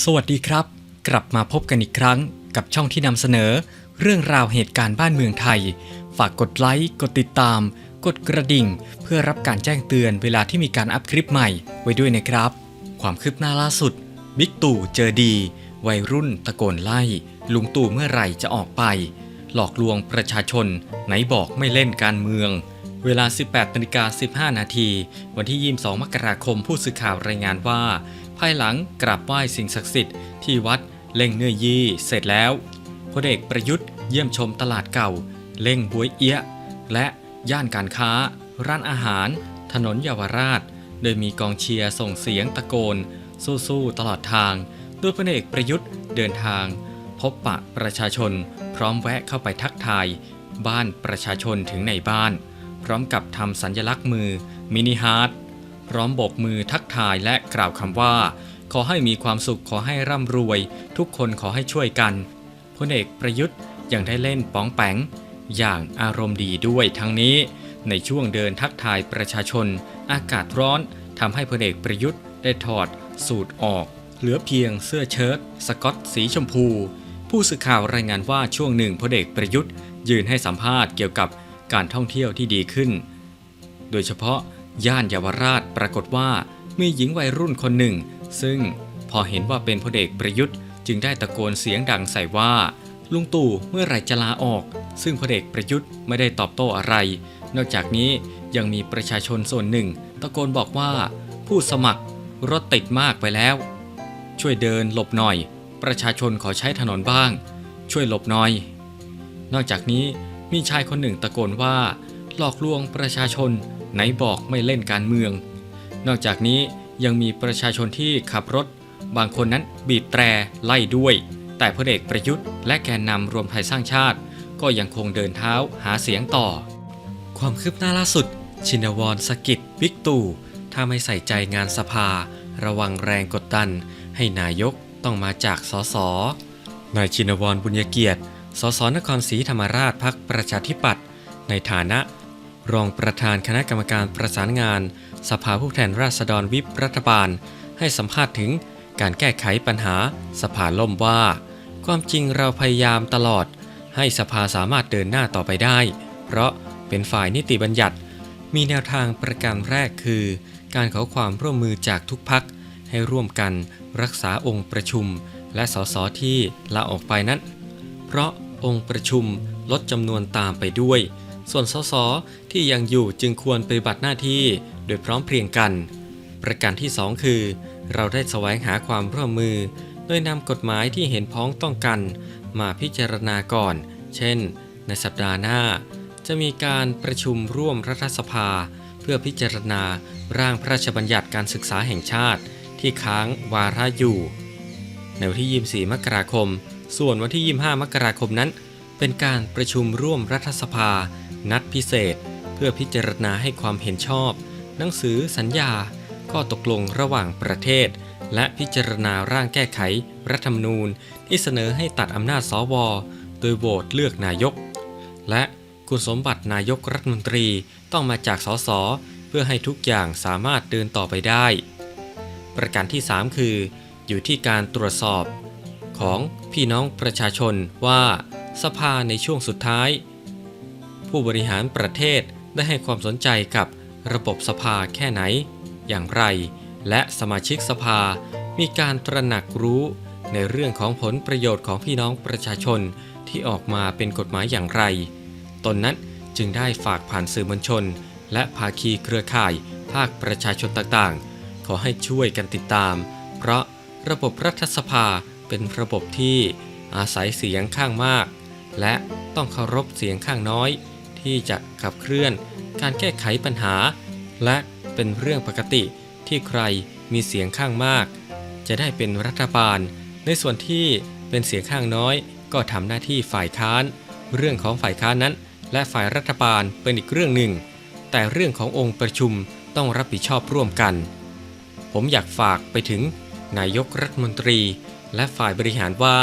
สวัสดีครับ กลับมาพบกันอีกครั้งกับช่องที่นำเสนอ เรื่องราวเหตุการณ์บ้านเมืองไทย ฝากกดไลค์ กดติดตาม กดกระดิ่ง เพื่อรับการแจ้งเตือนเวลาที่มีการอัพคลิปใหม่ไว้ด้วยนะครับ ความคืบหน้าล่าสุด บิ๊กตู่เจอดี วัยรุ่นตะโกนไล่ ลุงตู่เมื่อไหร่จะออกไป หลอกลวงประชาชน ไหนบอกไม่เล่นการเมืองเวลา 18นาฬิกา15 นาที วันที่ 22 มกราคม ผู้สื่อข่าวรายงานว่าายหลังกราบไหว้สิ่งศักดิ์สิทธิ์ที่วัดเล่งเนื้อยี่เสร็จแล้วพลเอกประยุทธ์เยี่ยมชมตลาดเก่า เล่งบวยเอี้ยะและย่านการค้า ร้านอาหาร ถนนเยาวราช โดยมีกองเชียร์ส่งเสียงตะโกน สู้ๆตลอดทางโดยพลเอกประยุทธ์เดินทาง พบปะประชาชน พร้อมแวะเข้าไปทักทาย บ้านประชาชนถึงในบ้าน พร้อมกับทำสัญลักษณ์มือมินิฮาร์ด พร้อมโบกมือทักทายและกล่าวคำว่า ขอให้มีความสุขขอให้ร่ำรวย ทุกคนขอให้ช่วยกันพลเอกประยุทธ์ยังได้เล่นป้องแปงอย่างอารมณ์ดีด้วยทั้งนี้ ในช่วงเดินทักทายประชาชน อากาศร้อนทำให้พลเอกประยุทธ์ได้ถอด สูตรออก เหลือเพียงเสื้อเชิ้ตสกอตสีชมพู ผู้สื่อข่าวรายงานว่าช่วงหนึ่งพลเอกประยุทธ์ ยืนให้สัมภาษณ์เกี่ยวกับการท่องเที่ยวที่ดีขึ้น โดยเฉพาะย่านเยาวราช ปรากฏว่ามีหญิงวัยรุ่นคนหนึ่ง ซึ่งพอเห็นว่าเป็นพลเอกประยุทธ์ จึงได้ตะโกนเสียงดังใส่ว่า ลุงตู่เมื่อไรจะลาออก ซึ่งพลเอกประยุทธ์ไม่ได้ตอบโต้อะไร นอกจากนี้ยังมีประชาชนส่วนหนึ่ง ตะโกนบอกว่า ผู้สมัครรถติดมากไปแล้ว ช่วยเดินหลบหน่อย ประชาชนขอใช้ถนนบ้าง ช่วยหลบหน่อย นอกจากนี้มีชายคนหนึ่งตะโกนว่า หลอกลวงประชาชนไหนบอกไม่เล่นการเมือง นอกจากนี้ยังมีประชาชนที่ขับรถ บางคนนั้นบีบแตรไล่ด้วย แต่พลเอกประยุทธ์และแกนนำรวมไทยสร้างชาติ ก็ยังคงเดินเท้าหาเสียงต่อ ความคืบหน้าล่าสุด ชินวรสกิดบิ๊กตู่ถ้าไม่ใส่ใจงานสภา ระวังแรงกดดัน ให้นายกต้องมาจากสสนายชินวรบุญยเกียรติสสนครศรีธรรมราชพักประชาธิปัตย์ในฐานะ รองประธานคณะกรรมการประสานงาน สภาผู้แทนราษฎรวิปรัฐบาล ให้สัมภาษณ์ถึงการแก้ไขปัญหาสภาล่มว่า ความจริงเราพยายามตลอด ให้สภาสามารถเดินหน้าต่อไปได้ เพราะเป็นฝ่ายนิติบัญญัติ มีแนวทางประการแรกคือ การขอความร่วมมือจากทุกพักให้ร่วมกันรักษาองค์ประชุม และสสที่ลาออกไปนั้น เพราะองค์ประชุมลดจำนวนตามไปด้วย ส่วนสสที่ยังอยู่จึงควรปฏิบัติหน้าที่โดยพร้อมเพรียงกัน ประการที่ 2 คือ เราได้แสวงหาความร่วมมือ โดยนำกฎหมายที่เห็นพ้องต้องกัน มาพิจารณาก่อน เช่น ในสัปดาห์หน้า จะมีการประชุมร่วมรัฐสภา เพื่อพิจารณาร่างพระราชบัญญัติการศึกษาแห่งชาติ ที่ค้างวาระอยู่ ในวันที่ 24 มกราคม ส่วนวันที่ 25 มกราคมนั้น เป็นการประชุมร่วมรัฐสภา นัดพิเศษ เพื่อพิจารณาให้ความเห็นชอบ หนังสือสัญญา ข้อตกลงระหว่างประเทศ และพิจารณาร่างแก้ไข รัฐธรรมนูญ ที่เสนอให้ตัดอำนาจสวโดยโหวตเลือกนายก และคุณสมบัตินายกรัฐมนตรีต้องมาจากสสเพื่อให้ทุกอย่างสามารถเดินต่อไปได้ ประการที่ 3 คือ อยู่ที่การตรวจสอบ ของพี่น้องประชาชนว่า สภาในช่วงสุดท้าย ผู้บริหารประเทศได้ให้ความสนใจกับระบบสภาแค่ไหน อย่างไร และสมาชิกสภามีการตระหนักรู้ในเรื่องของผลประโยชน์ของพี่น้องประชาชนที่ออกมาเป็นกฎหมายอย่างไร ตนนั้นจึงได้ฝากผ่านสื่อมวลชน และภาคีเครือข่าย ภาคประชาชนต่างๆ ขอให้ช่วยกันติดตาม เพราะระบบรัฐสภาเป็นระบบที่อาศัยเสียงข้างมาก และต้องเคารพเสียงข้างน้อย ที่จะขับเคลื่อน การแก้ไขปัญหา และเป็นเรื่องปกติที่ใครมีเสียงข้างมาก จะได้เป็นรัฐบาล ในส่วนที่เป็นเสียงข้างน้อย ก็ทำหน้าที่ฝ่ายค้าน เรื่องของฝ่ายค้านนั้น และฝ่ายรัฐบาลเป็นอีกเรื่องหนึ่ง แต่เรื่องขององค์ประชุมต้องรับผิดชอบร่วมกัน ผมอยากฝากไปถึงนายกรัฐมนตรี และฝ่ายบริหารว่า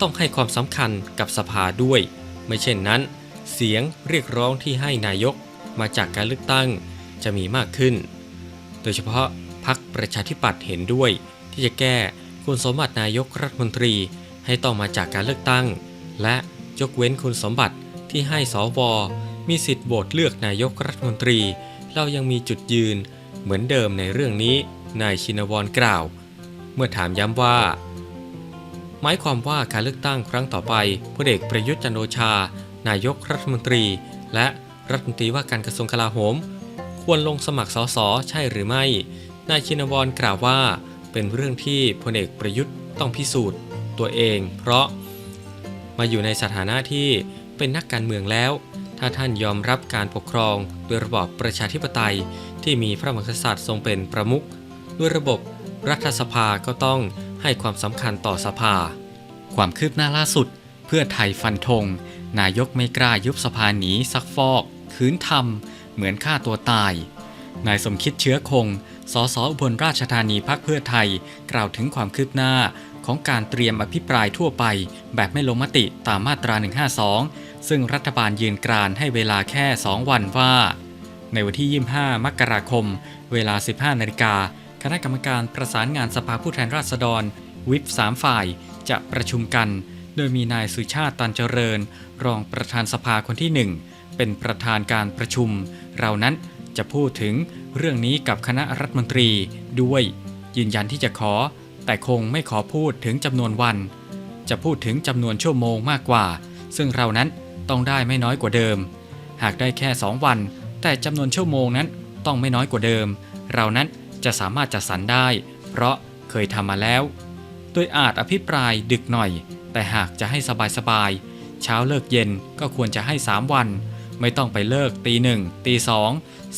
ต้องให้ความสำคัญกับสภาด้วย ไม่เช่นนั้น เสียงเรียกร้องที่ให้นายกมาจากการเลือกตั้งจะมีมากขึ้น โดยเฉพาะพรรคประชาธิปัตย์เห็นด้วย ที่จะแก้คุณสมบัตินายกรัฐมนตรีให้ต้องมาจากการเลือกตั้ง และยกเว้นคุณสมบัติที่ให้สวมีสิทธิ์โหวตเลือกนายกรัฐมนตรี เรายังมีจุดยืนเหมือนเดิมในเรื่องนี้นายชินวรกล่าว เมื่อถามย้ำว่า หมายความว่าการเลือกตั้งครั้งต่อไปพลเอกประยุทธ์จันโอชา นายกรัฐมนตรี และรัฐมนตรีว่าการกระทรวงกลาโหม ควรลงสมัครสสใช่หรือไม่ นายชินวรกล่าวว่า เป็นเรื่องที่พลเอกประยุทธ์ต้องพิสูจน์ตัวเอง เพราะ มาอยู่ในสถานะที่เป็นนักการเมืองแล้ว ถ้าท่านยอมรับการปกครองโดยระบอบประชาธิปไตยที่มีพระมหากษัตริย์ทรงเป็นประมุขด้วยระบบรัฐสภาก็ต้องให้ความสำคัญต่อสภา ความคืบหน้าล่าสุด เพื่อไทยฟันธง นายกไม่กล้ายุบสภาหนีซักฟอก คืนทำเหมือนฆ่าตัวตาย นายสมคิดเชื้อคง สสอุบลราชธานีพักเพื่อไทย กล่าวถึงความคืบหน้าของการเตรียมอภิปรายทั่วไป แบบไม่ลงมติตามมาตรา 152 ซึ่งรัฐบาลยืนกรานให้เวลาแค่ 2 วันว่า ในวันที่ 25 มกราคม เวลา 15 นาฬิกา คณะกรรมการประสานงานสภาผู้แทนราษฎร วิป3ฝ่ายจะประชุมกัน ดยมีนายสุชาติตันเจริญ รองประธานสภาคนที่ 1 เป็นประธานการประชุม เรานั้นจะพูดถึงเรื่องนี้กับคณะรัฐมนตรีด้วย ยืนยันที่จะขอ แต่คงไม่ขอพูดถึงจำนวนวัน จะพูดถึงจำนวนชั่วโมงมากกว่า ซึ่งเรานั้นต้องได้ไม่น้อยกว่าเดิม หากได้แค่ 2 วัน แต่จำนวนชั่วโมงนั้นต้องไม่น้อยกว่าเดิม เรานั้นจะสามารถจัดสรรได้ เพราะเคยทำมาแล้ว โดยอาจอภิปรายดึกหน่อย แต่หากจะให้สบายๆ เช้าเลิกเย็นก็ควรจะให้ 3 วัน ไม่ต้องไปเลิกตีหนึ่งตีสอง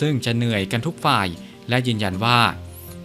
ซึ่งจะเหนื่อยกันทุกฝ่าย และยืนยันว่า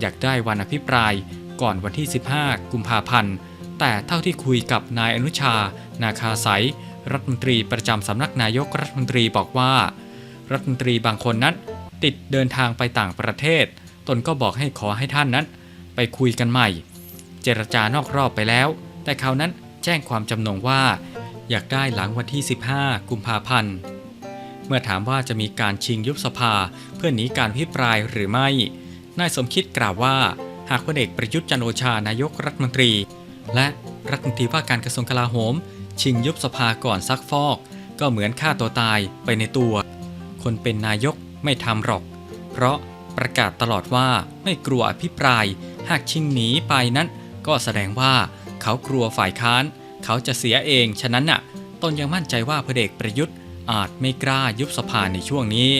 อยากได้วันอภิปรายก่อนวันที่ 15 กุมภาพันธ์ แต่เท่าที่คุยกับนายอนุชา นาคาสายรัฐมนตรีประจำสำนักนายกรัฐมนตรีบอกว่า รัฐมนตรีบางคนนั้น ติดเดินทางไปต่างประเทศ ตนก็บอกให้ขอให้ท่านนั้น ไปคุยกันใหม่ เจรจานอกรอบไปแล้ว แต่เขาวนั้น จ้งความจำนงว่า อยากได้หลังวันที่ 15 กุมภาพันธ์ เมื่อถามว่าจะมีการชิงยุบสภาเพื่อหนีการพิปรายหรือไม่ นายสมคิดกล่าวว่า หากพลเอกประยุทธ์จันโอชานายกรัฐมนตรี และรัฐมนตรีว่าการกระทรวงกลาโหม ชิงยุบสภาก่อนซักฟอก ก็เหมือนฆ่าตัวตายไปในตัว คนเป็นนายกไม่ทำหรอก เพราะประกาศตลอดว่าไม่กลัวอภิปราย หากชิงหนีไปนั้น ก็แสดงว่าเขากลัวฝ่ายค้าน เขาจะเสียเอง ฉะนั้นน่ะตนยังมั่นใจว่าพลเอกประยุทธ์อาจไม่กล้ายุบสภาในช่วงนี้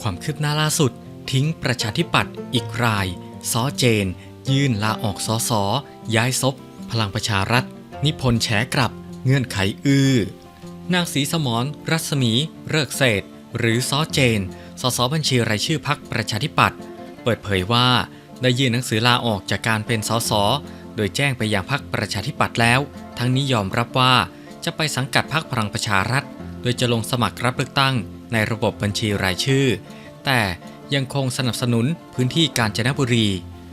ความคืบหน้าล่าสุด ทิ้งประชาธิปัตย์อีกรายซอเจน ยื่นลาออกสอสอย้ายซบพลังประชารัฐ นิพนธ์แฉกลับเงื่อนไขอื้อนางศรีสมรรัศมีเริกเศษ หรือซอเจนสสบัญชีรายชื่อพักประชาธิปัตย์เปิดเผยว่าได้ยื่นหนังสือลาออกจากการเป็นสสโดยแจ้งไปยังพักประชาธิปัตย์แล้ว ทั้งนี้ยอมรับว่าจะไปสังกัดพักพลังประชารัฐ โดยจะลงสมัครรับเลือกตั้งในระบบบัญชีรายชื่อ แต่ยังคงสนับสนุนพื้นที่กาญจนบุรี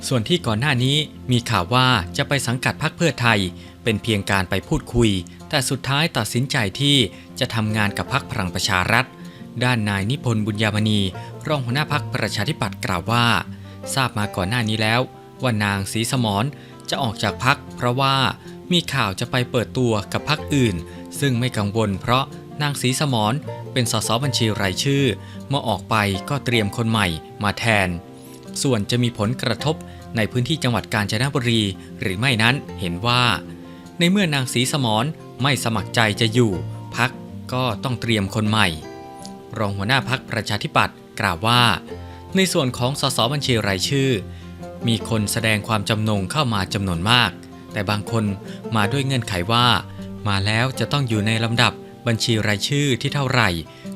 ส่วนที่ก่อนหน้านี้มีข่าวว่าจะไปสังกัดพักเพื่อไทย เป็นเพียงการไปพูดคุย แต่สุดท้ายตัดสินใจที่จะทำงานกับพักพลังประชารัฐ ด้านนายนิพนธ์บุญยามณีรองหัวหน้าพักประชาธิปัตย์กล่าวว่า ทราบมาก่อนหน้านี้แล้วว่านางศรีสมรจะออกจากพักเพราะว่า มีข่าวจะไปเปิดตัวกับพักอื่น ซึ่งไม่กังวลเพราะนางศรีสมรเป็นสสบัญชีรายชื่อ เมื่อออกไปก็เตรียมคนใหม่มาแทน ส่วนจะมีผลกระทบในพื้นที่จังหวัดกาญจนบุรีหรือไม่นั้นเห็นว่า ในเมื่อนางศรีสมรไม่สมัครใจจะอยู่พักก็ต้องเตรียมคนใหม่ รองหัวหน้าพักประชาธิปัตย์กล่าวว่า ในส่วนของสสบัญชีรายชื่อ มีคนแสดงความจำนงเข้ามาจำนวนมาก แต่บางคนมาด้วยเงื่อนไขว่า มาแล้วจะต้องอยู่ในลำดับบัญชีรายชื่อที่เท่าไหร่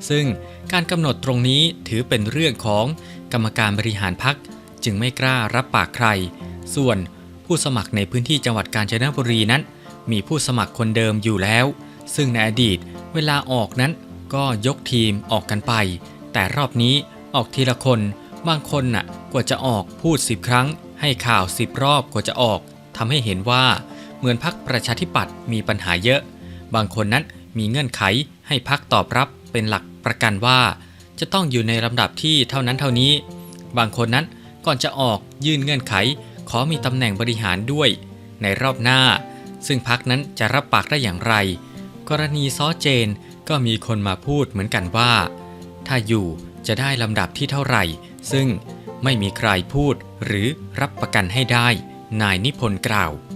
ซึ่งการกำหนดตรงนี้ถือเป็นเรื่องของกรรมการบริหารพักจึงไม่กล้ารับปากใคร ส่วนผู้สมัครในพื้นที่จังหวัดกาญจนบุรีนั้น มีผู้สมัครคนเดิมอยู่แล้ว ซึ่งในอดีตเวลาออกนั้นก็ยกทีมออกกันไป แต่รอบนี้ออกทีละคน บางคนน่ะกว่าจะออกพูดสิบครั้ง ให้ข่าวสิบรอบกว่าจะออก ทำให้เห็นว่าเหมือนพักประชาธิปัตย์มีปัญหาเยอะ บางคนนั้นมีเงื่อนไขให้พักตอบรับเป็นหลักประกันว่า จะต้องอยู่ในลำดับที่เท่านั้นเท่านี้ บางคนนั้นก่อนจะออกยื่นเงื่อนไข ขอมีตำแหน่งบริหารด้วย ในรอบหน้า ซึ่งพักนั้นจะรับปากได้อย่างไร กรณีซ้อเจนก็มีคนมาพูดเหมือนกันว่า ถ้าอยู่จะได้ลำดับที่เท่าไหร่ ซึ่งไม่มีใครพูดหรือรับประกันให้ได้ นายนิพนธ์กล่าว